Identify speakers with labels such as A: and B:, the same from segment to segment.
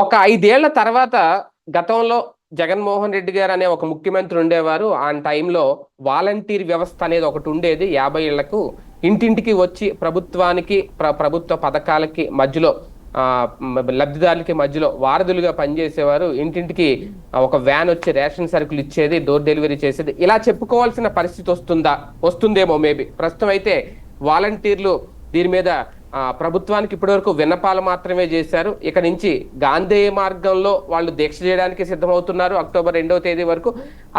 A: ఒక ఐదేళ్ళ తర్వాత గతంలో జగన్మోహన్ రెడ్డి గారు అనే ఒక ముఖ్యమంత్రి ఉండేవారు. ఆ టైంలో వాలంటీర్ వ్యవస్థ అనేది ఒకటి ఉండేది. యాభై ఏళ్ళకు ఇంటింటికి వచ్చి ప్రభుత్వానికి ప్ర- ప్రభుత్వ పథకాలకి మధ్యలో లబ్ధిదారులకి మధ్యలో వారధులుగా పనిచేసేవారు. ఇంటింటికి ఒక వ్యాన్ వచ్చి రేషన్ సరుకులు ఇచ్చేది డోర్ డెలివరీ చేసేది. ఇలా చెప్పుకోవాల్సిన పరిస్థితి వస్తుందా వస్తుందేమో మేబీ. ప్రస్తుతం అయితే వాలంటీర్లు దీని మీద ప్రభుత్వానికి ఇప్పటివరకు విన్నపాలు మాత్రమే చేశారు. ఇక నుంచి గాంధేయ మార్గంలో వాళ్ళు దీక్ష చేయడానికి సిద్ధమవుతున్నారు అక్టోబర్ రెండవ తేదీ వరకు.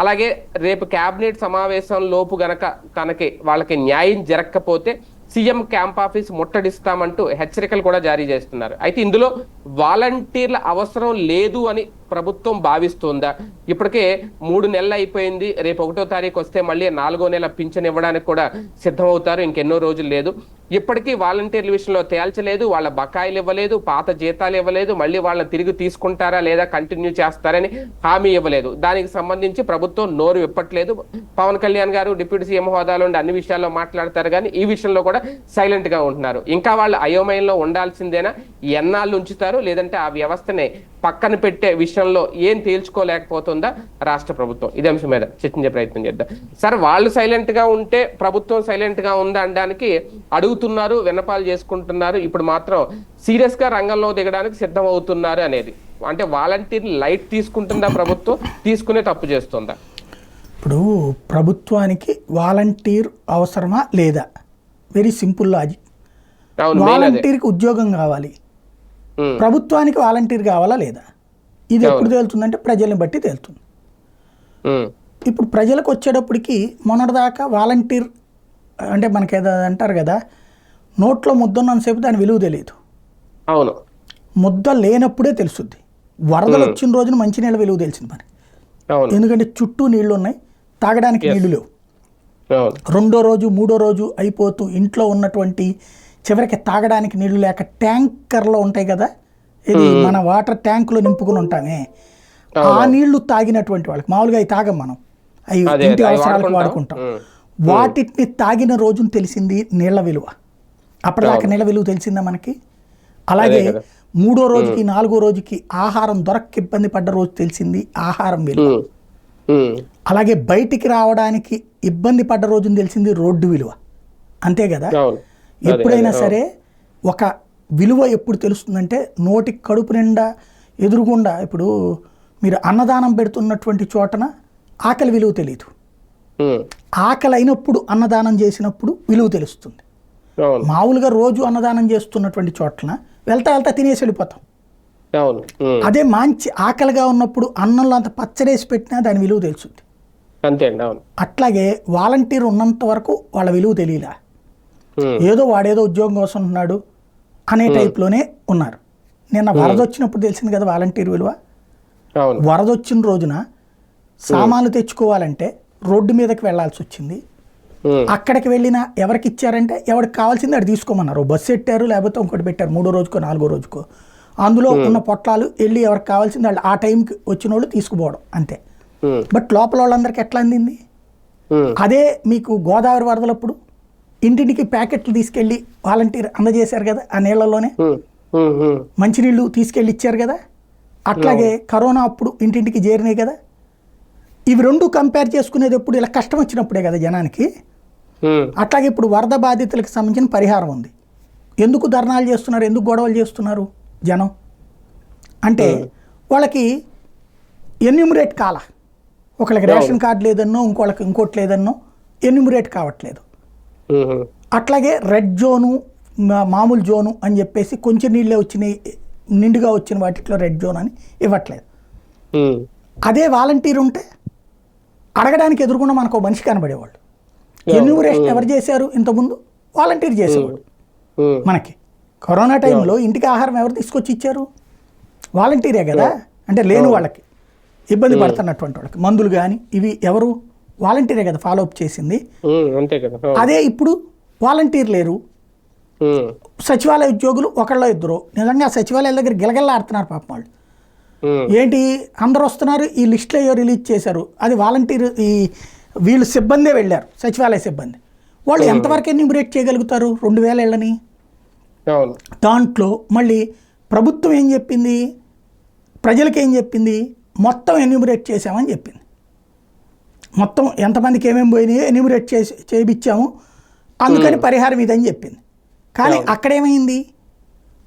A: అలాగే రేపు కేబినెట్ సమావేశం లోపు గనక తనకి వాళ్ళకి న్యాయం జరగకపోతే సీఎం క్యాంప్ ఆఫీస్ ముట్టడిస్తామంటూ హెచ్చరికలు కూడా జారీ చేస్తున్నారు. అయితే ఇందులో వాలంటీర్ల అవసరం లేదు అని ప్రభుత్వం భావిస్తుందా? ఇప్పటికే మూడు నెలలు అయిపోయింది. రేపు ఒకటో తారీఖు వస్తే మళ్ళీ నాలుగో నెల పింఛన్ ఇవ్వడానికి కూడా సిద్ధమవుతారు. ఇంకెన్నో రోజులు లేదు. ఇప్పటికీ వాలంటీర్ల విషయంలో తేల్చలేదు. వాళ్ళ బకాయిలు ఇవ్వలేదు. పాత జీతాలు ఇవ్వలేదు. మళ్ళీ వాళ్ళని తిరిగి తీసుకుంటారా లేదా కంటిన్యూ చేస్తారని హామీ ఇవ్వలేదు. దానికి సంబంధించి ప్రభుత్వం నోరు విప్పట్లేదు. పవన్ కళ్యాణ్ గారు డిప్యూటీ సీఎం హోదాలో ఉండి అన్ని విషయాల్లో మాట్లాడతారు కానీ ఈ విషయంలో కూడా సైలెంట్గా ఉంటున్నారు. ఇంకా వాళ్ళు అయోమయంలో ఉండాల్సిందేనా? ఎన్నాళ్ళు ఉంచుతారు? లేదంటే ఆ వ్యవస్థని పక్కన పెట్టే విషయంలో ఏం తేల్చుకోలేకపోతుందా? రాష్ట్ర ప్రభుత్వం. ఇదే అంశం మీద చర్చించే ప్రయత్నం చేద్దాం. సార్ వాళ్ళు సైలెంట్గా ఉంటే ప్రభుత్వం సైలెంట్గా ఉందా అనడానికి అడుగుతున్నారు విన్నపాలు చేసుకుంటున్నారు. ఇప్పుడు మాత్రం సీరియస్గా రంగంలో దిగడానికి సిద్ధం అవుతున్నారు అనేది. అంటే వాలంటీర్ లైట్ తీసుకుంటుందా ప్రభుత్వం? తీసుకునే తప్పు చేస్తుందా?
B: ఇప్పుడు ప్రభుత్వానికి వాలంటీర్ అవసరమా లేదా? వెరీ సింపుల్ లాజిక్ వాలంటీర్కి ఉద్యోగం కావాలి. ప్రభుత్వానికి వాలంటీర్ కావాలా లేదా? ఇది ఎప్పుడు తేలుతుందంటే ప్రజల్ని బట్టి తేలుతుంది. ఇప్పుడు ప్రజలకు వచ్చేటప్పటికి మొన్నటిదాకా వాలంటీర్ అంటే మనకి ఏదో అంటారు కదా నోట్లో ముద్ద ఉన్నంతసేపు దాని విలువ తెలియదు.
A: అవును.
B: ముద్ద లేనప్పుడే తెలుస్తుంది. వరదలు వచ్చిన రోజున మంచినీళ్ళ విలువ తెలిసింది మరి. ఎందుకంటే చుట్టూ నీళ్ళు ఉన్నాయి తాగడానికి నీళ్ళు లేవు. రెండో రోజు మూడో రోజు అయిపోతూ ఇంట్లో ఉన్నటువంటి చివరికి తాగడానికి నీళ్ళు లేక ట్యాంకర్లో ఉంటాయి కదా? ఇది మన వాటర్ ట్యాంకులో నింపుకుని ఉంటామే. ఆ నీళ్ళు తాగినటువంటి వాళ్ళకి మామూలుగా అవి తాగం మనం. అవి ఇంటి
A: అవి
B: అవసరాలకు
A: వాడుకుంటాం.
B: వాటిని తాగిన రోజున తెలిసింది నీళ్ళ విలువ. అప్పటిదాకా నీళ్ళ విలువ తెలిసిందా మనకి? అలాగే. మూడో రోజుకి నాలుగో రోజుకి ఆహారం దొరక్క ఇబ్బంది పడ్డ రోజు తెలిసింది ఆహారం విలువ. అలాగే బయటికి రావడానికి ఇబ్బంది పడ్డ రోజున తెలిసింది రోడ్డు విలువ. అంతే కదా? ఎప్పుడైనా సరే ఒక విలువ ఎప్పుడు తెలుస్తుందంటే నోటికి కడుపు నిండా ఎదురుగుండా ఇప్పుడు మీరు అన్నదానం పెడుతున్నటువంటి చోటన ఆకలి విలువ తెలియదు ఆకలి అయినప్పుడు అన్నదానం చేసినప్పుడు విలువ తెలుస్తుంది. మామూలుగా రోజు అన్నదానం చేస్తున్నటువంటి చోట్ల వెళ్తా వెళ్తా తినేసి వెళ్ళిపోతాం. అదే మంచి ఆకలిగా ఉన్నప్పుడు అన్నంలో అంత పచ్చడేసి పెట్టినా దాని విలువ తెలుస్తుంది.
A: అంతే
B: అట్లాగే వాలంటీర్ ఉన్నంత వరకు వాళ్ళ విలువ తెలియలా. ఏదో వాడేదో ఉద్యోగం కోసం ఉంటున్నాడు అనే టైప్లోనే ఉన్నారు. నిన్న వరద వచ్చినప్పుడు తెలిసింది కదా వాలంటీర్ విలువ? వరద వచ్చిన రోజున సామాన్లు తెచ్చుకోవాలంటే రోడ్డు మీదకి వెళ్ళాల్సి వచ్చింది. అక్కడికి వెళ్ళినా ఎవరికి ఇచ్చారంటే ఎవరికి కావాల్సింది అది తీసుకోమన్నారు. బస్సు పెట్టారు లేకపోతే ఇంకోటి పెట్టారు మూడో రోజుకో నాలుగో రోజుకో. అందులో ఉన్న పొట్లాలు వెళ్ళి ఎవరికి కావాల్సింది వాళ్ళు ఆ టైంకి వచ్చిన వాళ్ళు తీసుకుపోవడం అంతే. బట్ లోపల వాళ్ళందరికీ ఎట్లా అందింది? అదే మీకు గోదావరి వరదలప్పుడు ఇంటింటికి ప్యాకెట్లు తీసుకెళ్ళి వాలంటీర్ అందజేశారు కదా ఆ
A: ఉమ్,
B: మంచినీళ్ళు తీసుకెళ్ళి ఇచ్చారు కదా? అట్లాగే కరోనా అప్పుడు ఇంటింటికి చేరినాయి కదా? ఇవి రెండు కంపేర్ చేసుకునేది ఎప్పుడు ఇలా కష్టం వచ్చినప్పుడే కదా జనానికి? అట్లాగే ఇప్పుడు వరద బాధితులకు సంబంధించిన పరిహారం ఉంది. ఎందుకు ధర్నాలు చేస్తున్నారు? ఎందుకు గొడవలు చేస్తున్నారు జనం? అంటే వాళ్ళకి ఎన్యూమరేట్ కాల. ఒకళ్ళకి రేషన్ కార్డు లేదన్నో ఇంకోళ్ళకి ఇంకోటి లేదన్నో ఎన్యూమరేట్ కావట్లేదు. అట్లాగే రెడ్ జోను మామూలు జోను అని చెప్పేసి కొంచెం నీళ్ళే వచ్చినాయి నిండుగా వచ్చిన వాటిలో రెడ్ జోన్ అని ఇవ్వట్లేదు. అదే వాలంటీర్ ఉంటే అడగడానికి ఎదురుకుండా మనకు మనిషి కనబడేవాళ్ళు. ఎన్యూమరేషన్ ఎవరు చేశారు? ఇంతకుముందు వాలంటీర్ చేసేవాడు మనకి కరోనా టైంలో ఇంటికి ఆహారం ఎవరు తీసుకొచ్చి ఇచ్చారు? వాలంటీరే కదా? అంటే లేని వాళ్ళకి. ఇబ్బంది పడుతున్నటువంటి వాళ్ళకి. మందులు కానీ ఇవి ఎవరు? వాలంటీరే కదా ఫాలో అప్ చేసింది.
A: అంతే కదా.
B: అదే ఇప్పుడు వాలంటీర్ లేరు. సచివాలయ ఉద్యోగులు ఒకళ్ళో ఇద్దరు. నిజంగా సచివాలయాల దగ్గర గిలగిల్లాడుతున్నారు పాపం వాళ్ళు. ఏంటి? అందరు వస్తున్నారు ఈ లిస్ట్లో ఏవో రిలీజ్ చేశారు? అది వాలంటీర్ ఈ వీళ్ళు సిబ్బందే వెళ్ళారు సచివాలయ సిబ్బంది. వాళ్ళు ఎంతవరకు ఎన్యూమరేట్ చేయగలుగుతారు? రెండు వేల ఏళ్ళని? దాంట్లో మళ్ళీ ప్రభుత్వం ఏం చెప్పింది? ప్రజలకు ఏం చెప్పింది? మొత్తం ఎన్యూమరేట్ చేసామని చెప్పింది. మొత్తం ఎంతమందికి ఏమేమి పోయినాయో ఎన్యూమరేట్ చేసి చేయించాము అందుకని పరిహారం ఇదని చెప్పింది. కానీ. అక్కడేమైంది?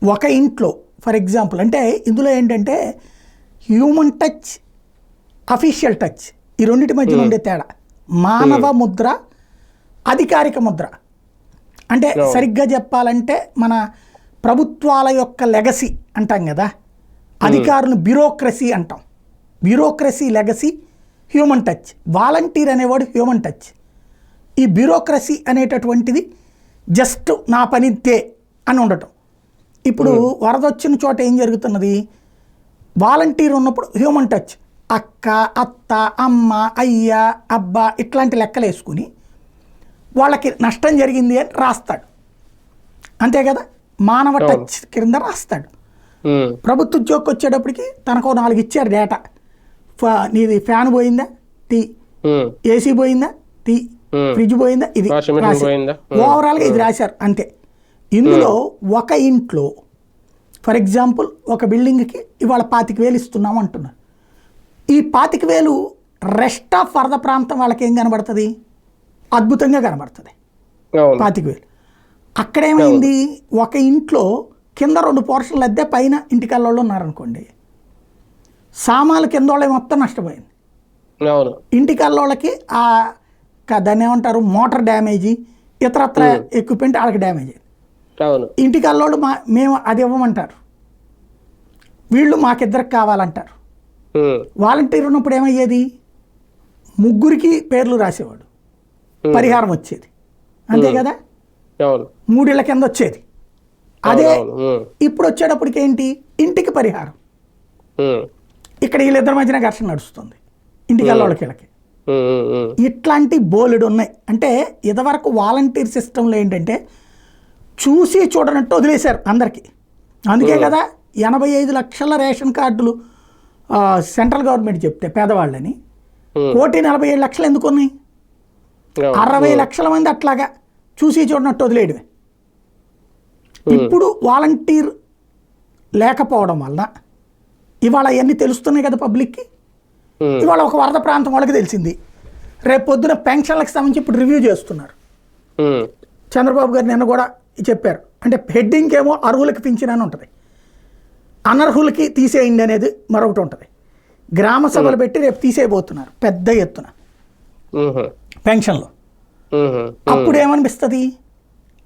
B: ఒక ఇంట్లో ఫర్ ఎగ్జాంపుల్ అంటే ఇందులో ఏంటంటే హ్యూమన్ టచ్ అఫీషియల్ టచ్ ఈ రెండింటి మధ్యన ఉండే తేడా. మానవ ముద్ర అధికారిక ముద్ర. అంటే. సరిగ్గా చెప్పాలంటే మన ప్రభుత్వాల యొక్క లెగసీ అంటాం కదా. అధికారులను బ్యూరోక్రసీ అంటాం. Bureaucracy legacy human touch volunteer అనేవాడు హ్యూమన్ టచ్ ఈ బ్యూరోక్రసీ అనేటటువంటిది జస్ట్ నా పనితే అని ఉండటం. ఇప్పుడు వరద వచ్చిన చోట ఏం జరుగుతున్నది? వాలంటీర్ ఉన్నప్పుడు హ్యూమన్ టచ్ అక్క అత్త అమ్మ అయ్య అబ్బా ఇట్లాంటి లెక్కలు వేసుకుని వాళ్ళకి నష్టం జరిగింది అని రాస్తాడు. అంతే కదా? మానవ. టచ్ కింద రాస్తాడు.
A: ఉమ్,
B: ప్రభుత్వ ఉద్యోగకి వచ్చేటప్పటికి తనకు నాలుగు ఇచ్చారు డేటా నీది ఫ్యాన్ పోయిందా? తీ ఏసీ పోయిందా? తీ. ఫ్రిడ్జ్ పోయిందా? ఇది. ఓవరాల్గా ఇది రాశారు అంతే. ఇందులో ఒక ఇంట్లో ఫర్ ఎగ్జాంపుల్ ఒక బిల్డింగ్కి ఇవాళ పాతిక వేలు ఇస్తున్నాం అంటున్నారు. ఈ పాతిక వేలు రెస్ట్ ఆఫ్ వరద ప్రాంతం వాళ్ళకి ఏం కనబడుతుంది? అద్భుతంగా కనబడుతుంది. పాతిక వేలు. అక్కడేమైంది? ఒక ఇంట్లో కింద రెండు పోర్షన్లు అద్దె పైన ఇంటికల్లోళ్ళు ఉన్నారనుకోండి. సామాన్లు కింద వాళ్ళే మొత్తం నష్టపోయింది. ఇంటికల్లోళ్ళకి ఆ దాన్ని ఏమంటారు? మోటార్ డ్యామేజీ ఇతరత్ర ఎక్విప్మెంట్ వాళ్ళకి డ్యామేజ్. అయింది ఇంటికల్లోళ్ళు మా మేము అది ఇవ్వమంటారు. వీళ్ళు మాకిద్దరికి కావాలంటారు. వాలంటీర్ ఉన్నప్పుడు ఏమయ్యేది? ముగ్గురికి పేర్లు రాసేవాడు. పరిహారం వచ్చేది. అంతే కదా? మూడేళ్ళ కింద వచ్చేది. అదే ఇప్పుడు వచ్చేటప్పటికి ఏంటి ఇంటికి పరిహారం. ఇక్కడ వీళ్ళిద్దరి మధ్యన ఘర్షణ నడుస్తుంది. ఇంటికి వాళ్ళకి వీళ్ళకి. ఇట్లాంటి బోలెడు ఉన్నాయి. అంటే ఇదివరకు వాలంటీర్ సిస్టంలో ఏంటంటే చూసి చూడనట్టు వదిలేశారు అందరికీ. అందుకే కదా ఎనభై ఐదు లక్షల రేషన్ కార్డులు సెంట్రల్ గవర్నమెంట్ చెప్తే పేదవాళ్ళని. కోటి నలభై ఏడు లక్షలు ఎందుకు ఉన్నాయి? అరవై లక్షల మంది అట్లాగా చూసి చూడనట్టు వదిలేయడమే. ఇప్పుడు వాలంటీర్ లేకపోవడం వలన ఇవాళ అవన్నీ తెలుస్తున్నాయి కదా పబ్లిక్కి. ఇవాళ ఒక వరద ప్రాంతం వాళ్ళకి తెలిసింది. రేపు పొద్దున పెన్షన్లకు సంబంధించి ఇప్పుడు రివ్యూ చేస్తున్నారు. చంద్రబాబు గారు నిన్న కూడా చెప్పారు. అంటే హెడ్డింగ్ ఏమో అర్హులకి పింఛన్ అని ఉంటుంది. అనర్హులకి తీసేయండి అనేది మరొకటి ఉంటుంది. గ్రామ సభలు పెట్టి రేపు తీసేయబోతున్నారు. పెద్ద ఎత్తున. పెన్షన్లు. అప్పుడు ఏమనిపిస్తుంది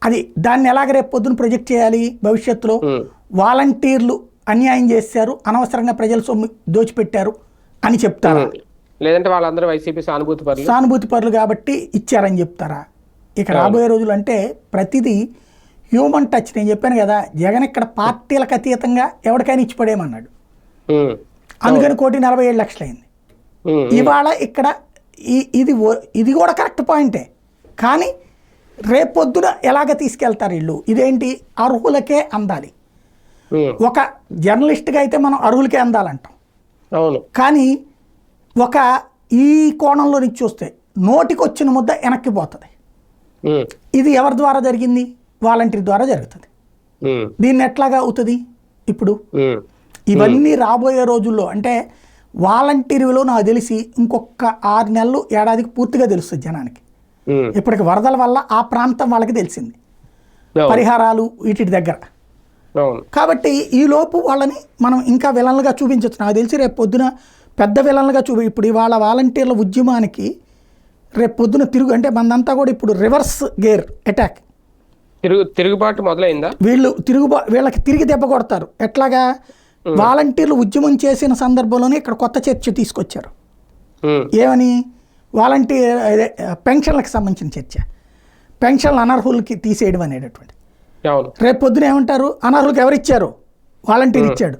B: అది దాన్ని ఎలాగ రేపు పొద్దున ప్రొజెక్ట్ చేయాలి భవిష్యత్తులో? వాలంటీర్లు అన్యాయం చేశారు అనవసరంగా ప్రజల సొమ్ము దోచిపెట్టారు అని చెప్తారా.
A: లేదంటే వాళ్ళందరూ వైసీపీ సానుభూతి పరులు?
B: సానుభూతి పరులు కాబట్టి ఇచ్చారని చెప్తారా? ఇక రాబోయే రోజులు అంటే ప్రతిదీ హ్యూమన్ టచ్ నేను చెప్పాను కదా జగన్ ఇక్కడ పార్టీలకు అతీతంగా ఎవరికైనా ఇచ్చి పడేయమన్నాడు అందుకని కోటి నలభై ఏడు లక్షలు అయింది
A: ఉమ్,
B: ఇవాళ ఇక్కడ ఈ ఇది ఇది కూడా కరెక్ట్ పాయింటే. కానీ రేపొద్దున ఎలాగ తీసుకెళ్తారు వీళ్ళు? ఇదేంటి? అర్హులకే అందాలి. ఒక జర్నలిస్ట్గా అయితే మనం అర్హులకే అందాలంటాం.
A: అవును.
B: కానీ ఒక ఈ కోణంలో నుంచి చూస్తే నోటికి వచ్చిన ముద్ద వెనక్కి పోతుంది.
A: ఉమ్,
B: ఇది ఎవరి ద్వారా జరిగింది? వాలంటీర్ ద్వారా జరుగుతుంది.
A: ఉమ్,
B: దీన్ని ఎట్లాగా అవుతుంది? ఇప్పుడు ఇవన్నీ రాబోయే రోజుల్లో అంటే వాలంటీర్లో నాకు తెలిసి ఇంకొక ఆరు నెలలు ఏడాదికి పూర్తిగా తెలుస్తుంది జనానికి. ఇప్పటికి వరదల వల్ల ఆ ప్రాంతం వాళ్ళకి తెలిసింది. పరిహారాలు వీటి దగ్గర. కాబట్టి ఈ లోపు వాళ్ళని మనం ఇంకా విలన్లుగా చూపించవచ్చు. నాకు తెలిసి రేపు పొద్దున పెద్ద విలన్లుగా చూపి ఇప్పుడు ఇవాళ వాలంటీర్ల ఉద్యమానికి రేపు పొద్దున తిరుగు అంటే మనదంతా కూడా ఇప్పుడు రివర్స్ గేర్ అటాక్.
A: తిరుగు తిరుగుబాటు మొదలైందా?
B: వీళ్ళు తిరుగుబా వీళ్ళకి తిరిగి దెబ్బ కొడతారు. ఎట్లాగా? వాలంటీర్లు ఉద్యమం చేసిన సందర్భంలోనే ఇక్కడ కొత్త చర్చ తీసుకొచ్చారు. ఏమని? వాలంటీర్ అదే, పెన్షన్లకు సంబంధించిన చర్చ. పెన్షన్లు అనర్హులకి తీసేయడం అనేటటువంటి రేపు పొద్దున ఏమంటారు? అనర్హులకు ఎవరు ఇచ్చారు? వాలంటీర్ ఇచ్చాడు.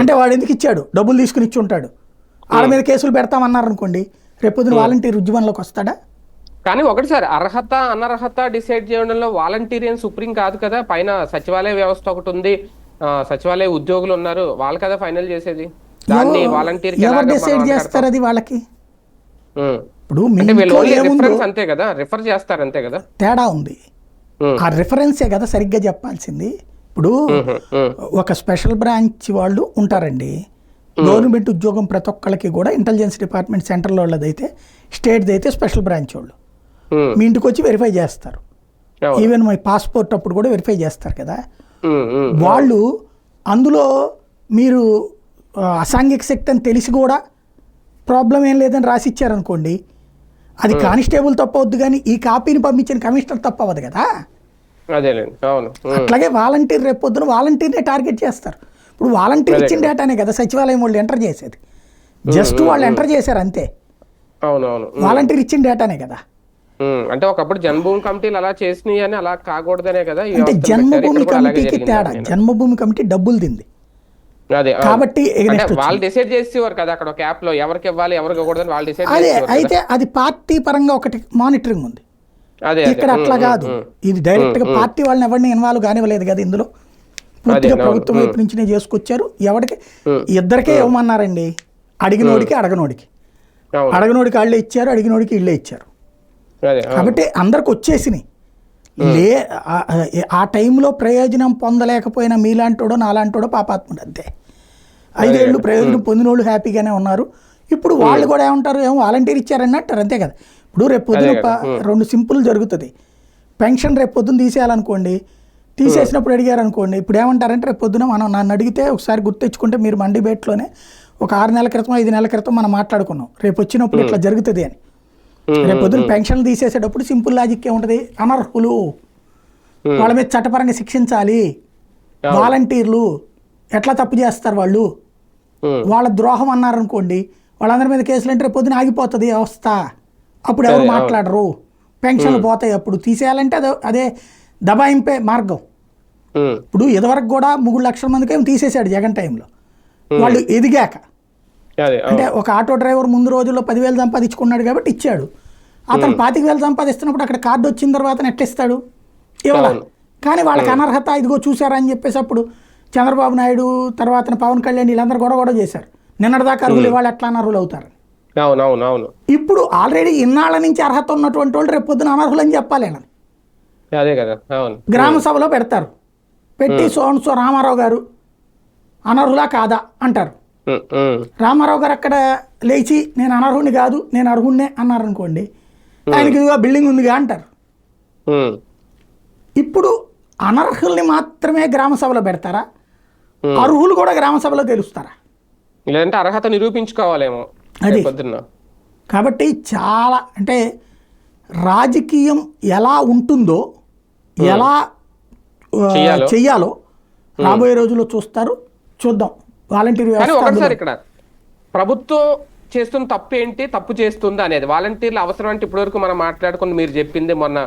B: అంటే వాడు ఎందుకు ఇచ్చాడు? డబ్బులు తీసుకుని ఇచ్చి ఉంటాడు. వాళ్ళ మీద కేసులు పెడతామన్నారు అనుకోండి రేపు పొద్దున వాలంటీర్ ఉద్యమంలోకి వస్తాడా?
A: కానీ ఒకటి సార్ అర్హత అనర్హత డిసైడ్ చేయడంలో వాలంటీరియన్ సుప్రీం కాదు కదా. పైన సచివాలయ వ్యవస్థ ఒకటి ఉంది. సచివాలయ ఉద్యోగులు ఉన్నారు. వాళ్ళు కదా ఫైనల్ చేసేది. దాన్ని వాలంటీర్
B: ఎవరు డిసైడ్ చేస్తారు అది వాళ్ళకి? ఇప్పుడు
A: అంతే కదా. రిఫర్ చేస్తారు అంతే కదా.
B: తేడా ఉంది. ఆ రిఫరెన్సే కదా సరిగ్గా చెప్పాల్సింది. ఇప్పుడు ఒక స్పెషల్ బ్రాంచ్ వాళ్ళు ఉంటారండి. గవర్నమెంట్ ఉద్యోగం ప్రతి ఒక్కళ్ళకి కూడా ఇంటెలిజెన్స్ డిపార్ట్మెంట్ సెంట్రల్ వాళ్ళదైతే స్టేట్ది అయితే స్పెషల్ బ్రాంచ్ వాళ్ళు. మీ ఇంటికి వచ్చి వెరిఫై చేస్తారు. ఈవెన్ మీ పాస్పోర్ట్ అప్పుడు కూడా వెరిఫై చేస్తారు కదా. వాళ్ళు అందులో మీరు అసాంఘిక శక్తి అని తెలిసి కూడా ప్రాబ్లం ఏం లేదని రాసి ఇచ్చారనుకోండి అది కానిస్టేబుల్ తప్పవద్దు కానీ ఈ కాపీని పంపించిన కమిషనర్ తప్పవద్దు కదా? అట్లాగే వాలంటీర్ రేపు పొద్దున వాలంటీర్నే టార్గెట్ చేస్తారు. ఇప్పుడు వాలంటీర్ ఇచ్చిన డేటానే కదా సచివాలయం వాళ్ళు ఎంటర్ చేసేది. జస్ట్ వాళ్ళు ఎంటర్ చేశారు అంతే. వాలంటీర్ ఇచ్చిన డేటానే కదా.
A: అంటే ఒకప్పుడు జన్మభూమి కమిటీలు అలా చేసినాయి అని అలా కాకూడదనే కదా
B: అంటే. జన్మభూమి కమిటీకి తేడా. జన్మభూమి కమిటీ డబ్బులు తింది. కాబట్టి
A: వాళ్ళు డిసైడ్ చేసేవారు కదా అక్కడ ఒక యాప్లో. ఎవరికి ఇవ్వాలి ఎవరికి ఇవ్వకూడదని వాళ్ళు డిసైడ్
B: అదే అయితే అది పార్టీ పరంగా ఒకటి మానిటరింగ్ ఉంది. ఇక్కడ అట్లా కాదు. ఇది డైరెక్ట్గా పార్టీ వాళ్ళని ఎవరిని ఇన్వాల్వ్ కానివ్వలేదు కదా ఇందులో. పూర్తిగా. ప్రభుత్వం వైపు నుంచినే చేసుకొచ్చారు. ఎవరికి ఇద్దరికే ఇవ్వమన్నారండి. అడిగినోడికి అడగనోడికి. అడగనోడికి వాళ్ళే ఇచ్చారు అడిగినోడికి ఇళ్ళే ఇచ్చారు. కాబట్టి అందరికి వచ్చేసినాయి. లే ఆ టైంలో ప్రయోజనం పొందలేకపోయిన మీలాంటోడో నాలాంటోడో పాపాత్ముడు అంతే. ఐదేళ్ళు ప్రయోజనం పొందినోళ్ళు హ్యాపీగానే ఉన్నారు. ఇప్పుడు వాళ్ళు కూడా ఏమంటారు? ఏమో వాలంటీర్ ఇచ్చారని అంటారు అంతే కదా. ఇప్పుడు రేపు పొద్దున రెండు సింపుల్ జరుగుతుంది. పెన్షన్ రేపు పొద్దున తీసేయాలనుకోండి తీసేసినప్పుడు అడిగారు అనుకోండి ఇప్పుడు ఏమంటారంటే రేపు పొద్దున మనం నన్ను అడిగితే ఒకసారి గుర్తెచ్చుకుంటే మీరు మన డిబేట్లోనే ఒక ఆరు నెలల క్రితం ఐదు నెలల క్రితం మనం మాట్లాడుకున్నాం. రేపు వచ్చినప్పుడు ఇట్లా జరుగుతుంది అని. రేపు పొద్దున పెన్షన్లు తీసేసేటప్పుడు సింపుల్ లాజిక్ ఏముంటది అనర్హులు. వాళ్ళ మీద చట్టపరంగా శిక్షించాలి. వాలంటీర్లు ఎట్లా తప్పు చేస్తారు వాళ్ళు? వాళ్ళ ద్రోహం అన్నారనుకోండి వాళ్ళందరి మీద కేసులు అంటే పొద్దున ఆగిపోతుంది వ్యవస్థ అప్పుడు ఎవరు. మాట్లాడరు. పెన్షన్లు పోతాయి అప్పుడు. తీసేయాలంటే అదే అదే దబాయింపే మార్గం. ఇప్పుడు ఇదివరకు కూడా మూడు లక్షల మందికి ఏమో తీసేశాడు జగన్ టైంలో. వాళ్ళు ఎదిగాక. అంటే ఒక ఆటో డ్రైవర్ ముందు రోజుల్లో పదివేలు సంపాదించుకున్నాడు కాబట్టి ఇచ్చాడు. అతను పాతిక వేలు సంపాదిస్తున్నప్పుడు అక్కడ కార్డు వచ్చిన తర్వాత ఎట్లా ఇస్తాడు. ఇవ్వాల. కానీ వాళ్ళకి అనర్హత ఇదిగో చూసారా అని చెప్పేసి అప్పుడు చంద్రబాబు నాయుడు తర్వాత పవన్ కళ్యాణ్ వీళ్ళందరూ గొడవ గొడవ చేశారు. నిన్నటిదాకా అర్హులు ఇవాళ ఎట్లా అనర్హులు అవుతారు? ఇప్పుడు ఆల్రెడీ ఇన్నాళ్ళ నుంచి అర్హత ఉన్నటువంటి వాళ్ళు రేపు పొద్దున అనర్హులు అని చెప్పాలి.
A: అదే కదా
B: గ్రామ సభలో పెడతారు. పెట్టి సోన్ సో రామారావు గారు అనర్హులా కాదా అంటారు. రామారావు గారు అక్కడ లేచి నేను అనర్హుడిని కాదు నేను అర్హుడినే అన్నారు అనుకోండి ఆయనకి ఇదిగో బిల్డింగ్ ఉందిగా అంటారు. ఇప్పుడు అనర్హుల్ని మాత్రమే గ్రామ సభలో పెడతారా. అర్హులు కూడా గ్రామ సభలో తెలుస్తారా
A: లేదంటే అర్హత నిరూపించుకోవాలేమో
B: అది. కాబట్టి చాలా అంటే రాజకీయం ఎలా ఉంటుందో ఎలా
A: చెయ్యాలో.
B: రాబోయే రోజుల్లో చూస్తారు. చూద్దాం. వాలంటీర్ వ్యవస్థ
A: ఇక్కడ ప్రభుత్వం చేస్తున్న తప్పు ఏంటి తప్పు చేస్తుందా అనేది. వాలంటీర్లు అవసరం అంటే ఇప్పటివరకు మనం మాట్లాడుకుని మీరు చెప్పింది మొన్న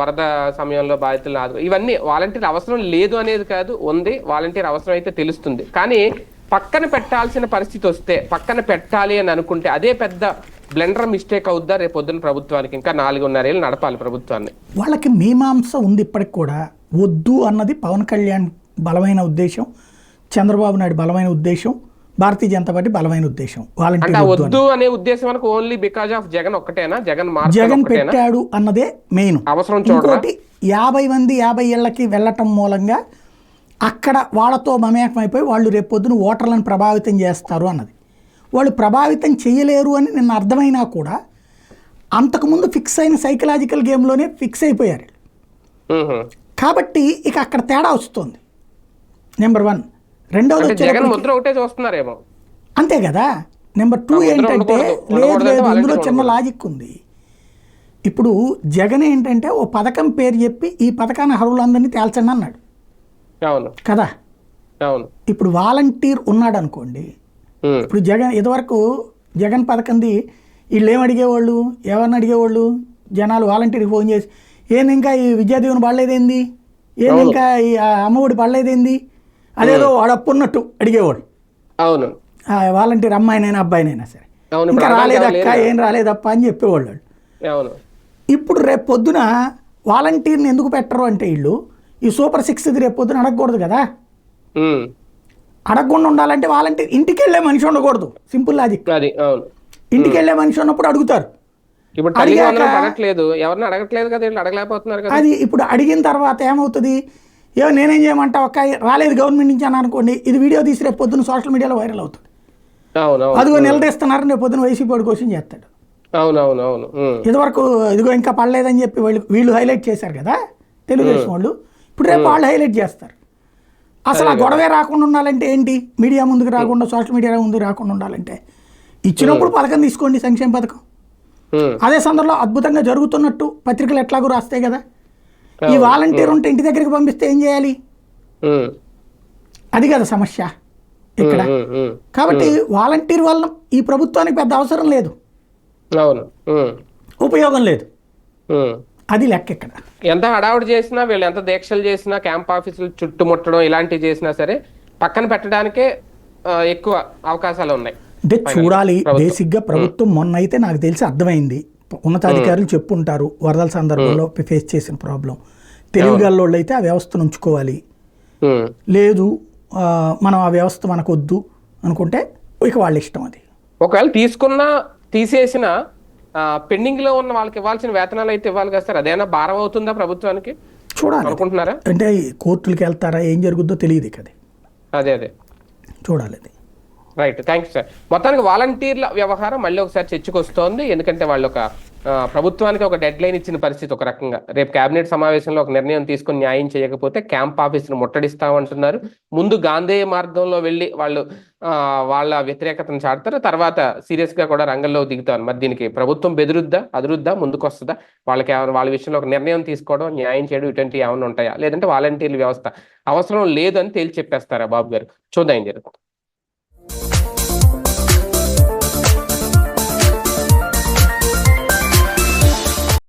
A: వరద సమయంలో బాధితులు ఆదు ఇవన్నీ వాలంటీర్ అవసరం లేదు అనేది కాదు ఉంది. వాలంటీర్ అవసరం అయితే తెలుస్తుంది. కానీ పక్కన పెట్టాల్సిన పరిస్థితి వస్తే పక్కన పెట్టాలి అని అనుకుంటే అదే పెద్ద బ్లెండర్ మిస్టేక్ అవుద్దా? రేపు పొద్దున ప్రభుత్వానికి ఇంకా నాలుగున్నరేళ్ళు నడపాలి ప్రభుత్వాన్ని.
B: వాళ్ళకి మీమాంస ఉంది ఇప్పటికి కూడా. వద్దు అన్నది పవన్ కళ్యాణ్ బలమైన ఉద్దేశం చంద్రబాబు నాయుడు బలమైన ఉద్దేశం భారతీయ జనతా పార్టీ బలమైన ఉద్దేశం. వాలంటీర్ వద్దు అని.
A: ఉద్దేశం మనకు ఓన్లీ బికాజ్ ఆఫ్ జగన్ ఒక్కటేనా? జగన్
B: జగన్ పెట్టాడు అన్నదే మెయిన్
A: అవసరం
B: ఇంకోటి యాభై మంది యాభై ఏళ్ళకి వెళ్ళటం మూలంగా అక్కడ వాళ్ళతో మమేకం అయిపోయి వాళ్ళు రేపు పొద్దున ఓటర్లను ప్రభావితం చేస్తారు అన్నది. వాళ్ళు ప్రభావితం చేయలేరు అని నిన్న అర్థమైనా కూడా అంతకుముందు ఫిక్స్ అయిన సైకలాజికల్ గేమ్లోనే ఫిక్స్ అయిపోయారు. కాబట్టి ఇక అక్కడ తేడా వస్తుంది. నెంబర్ వన్ రెండవది
A: అంటే జగన్ ముద్ర ఒకటే చూస్తున్నారేమో.
B: అంతే కదా? నెంబర్ టూ ఏంటంటే. లేదు లేదు ఇందులో చిన్న. లాజిక్ ఉంది. ఇప్పుడు జగన్ ఏంటంటే ఓ పథకం పేరు చెప్పి ఈ పథకాన్ని అర్హులందరినీ తేల్చండి అన్నాడు. కదా? ఇప్పుడు వాలంటీర్ ఉన్నాడు అనుకోండి. ఇప్పుడు జగన్ ఇదివరకు జగన్ పథకంది వీళ్ళు ఏం అడిగేవాళ్ళు? ఎవరిని అడిగేవాళ్ళు? జనాలు వాలంటీర్కి ఫోన్ చేసి ఏంది ఇంకా ఈ విద్యాదీవెన పడలేదేంది? ఏంది ఇంకా ఈ అమ్మఒడి పడలేదేంది? అదేదో వాడు అప్పు ఉన్నట్టు అడిగేవాడు.
A: అవును.
B: వాలంటీర్ అమ్మాయినైనా అబ్బాయినైనా సరే. ఇంకా రాలేదక్క. ఏం రాలేదప్ప అని చెప్పేవాళ్ళు వాళ్ళు.
A: అవును.
B: ఇప్పుడు రేపు పొద్దున వాలంటీర్ని ఎందుకు పెట్టరు అంటే వీళ్ళు? ఈ సూపర్ సిక్స్ రేపు పొద్దున అడగకూడదు కదా. అడగకుండా ఉండాలంటే వాలంటీర్ ఇంటికి వెళ్ళే మనిషి ఉండకూడదు. Simple logic.
A: అది అవును.
B: ఇంటికి వెళ్ళే మనిషి ఉన్నప్పుడు అడుగుతారు.
A: ఇప్పుడు ఎవరిని అడగట్లేదు కదా వీళ్ళు? అడగలేకపోతున్నారు కదా.
B: అది ఇప్పుడు అడిగిన తర్వాత ఏమవుతుంది? ఏమో నేనేం చేయమంటావు అక్క రాలేదు గవర్నమెంట్ నుంచి అని అనుకోండి ఇది వీడియో తీసి రేపు పొద్దున సోషల్ మీడియాలో వైరల్ అవుతుంది. అదిగో నిలదీస్తున్నారు రేపు పొద్దున వైసీపీ వాడి కోసం చేస్తాడు.
A: అవును అవును అవును. ఉమ్,
B: ఇదివరకు ఇదిగో ఇంకా పడలేదని చెప్పి వీళ్ళు వీళ్ళు హైలైట్ చేశారు కదా తెలుగుదేశం వాళ్ళు. ఇప్పుడు రేపు వాళ్ళు హైలైట్ చేస్తారు. అసలు ఆ గొడవే రాకుండా ఉండాలంటే ఏంటి? మీడియా ముందుకు రాకుండా సోషల్ మీడియా ముందుకు రాకుండా ఉండాలంటే? ఇచ్చినప్పుడు పథకం తీసుకోండి సంక్షేమ పథకం. అదే సందర్భంలో అద్భుతంగా జరుగుతున్నట్టు పత్రికలు ఎట్లాగో రాస్తాయి కదా. ఈ వాలంటీర్ ఉంటే ఇంటి దగ్గరికి పంపిస్తే ఏం చేయాలి? అది కదా సమస్య ఇక్కడ. కాబట్టి వాలంటీర్ వల్ల ఈ ప్రభుత్వానికి పెద్ద అవసరం లేదు. ఉపయోగం లేదు. అది లెక్క ఇక్కడ.
A: ఎంత హడావుడి చేసినా వీళ్ళు ఎంత దీక్షలు చేసినా క్యాంప్ ఆఫీసులు చుట్టుముట్టడం ఇలాంటివి చేసినా సరే పక్కన పెట్టడానికే ఎక్కువ అవకాశాలు ఉన్నాయి.
B: అంటే చూడాలి. బేసిక్గా ప్రభుత్వం మొన్న అయితే నాకు తెలిసి అర్థమైంది. ఉన్నతాధికారులు చెప్పుంటారు వరదల సందర్భంలో ఫేస్ చేసిన ప్రాబ్లం. తెలివిగల్లోళ్ళు అయితే ఆ వ్యవస్థను ఉంచుకోవాలి. లేదు మనం ఆ వ్యవస్థ మనకు వద్దు అనుకుంటే ఇక వాళ్ళ ఇష్టం అది.
A: ఒకవేళ తీసుకున్నా తీసేసిన పెండింగ్లో ఉన్న వాళ్ళకి ఇవ్వాల్సిన వేతనాలు అయితే ఇవ్వాలి కదా సార్? అదేనా భారం అవుతుందా ప్రభుత్వానికి?
B: చూడాలి.
A: అనుకుంటున్నారా?
B: అంటే కోర్టులకు వెళ్తారా? ఏం జరుగుద్దో తెలియదు ఇక అది.
A: అదే అదే.
B: చూడాలి అది.
A: రైట్ థ్యాంక్ యూ సార్ మొత్తానికి వాలంటీర్ల వ్యవహారం మళ్ళీ ఒకసారి చర్చకొస్తోంది. ఎందుకంటే వాళ్ళు ఒక ప్రభుత్వానికి ఒక డెడ్ లైన్ ఇచ్చిన పరిస్థితి ఒక రకంగా. రేపు కేబినెట్ సమావేశంలో ఒక నిర్ణయం తీసుకుని న్యాయం చేయకపోతే క్యాంప్ ఆఫీసును ముట్టడిస్తామంటున్నారు. ముందు గాంధేయ మార్గంలో వెళ్ళి వాళ్ళు వాళ్ళ వ్యతిరేకతను చాటుతారు. తర్వాత సీరియస్గా కూడా రంగంలో దిగుతారు. మరి దీనికి ప్రభుత్వం బెదిరుద్దా అదురుద్దా ముందుకు వస్తుందా వాళ్ళకి ఏమైనా వాళ్ళ విషయంలో ఒక నిర్ణయం తీసుకోవడం న్యాయం చేయడం ఇటువంటివి ఏమైనా ఉంటాయా? లేదంటే వాలంటీర్ల వ్యవస్థ అవసరం లేదని తేల్చి చెప్పేస్తారా బాబు గారు? చూద్దాం ఏం జరుగుతుంది. Thank you.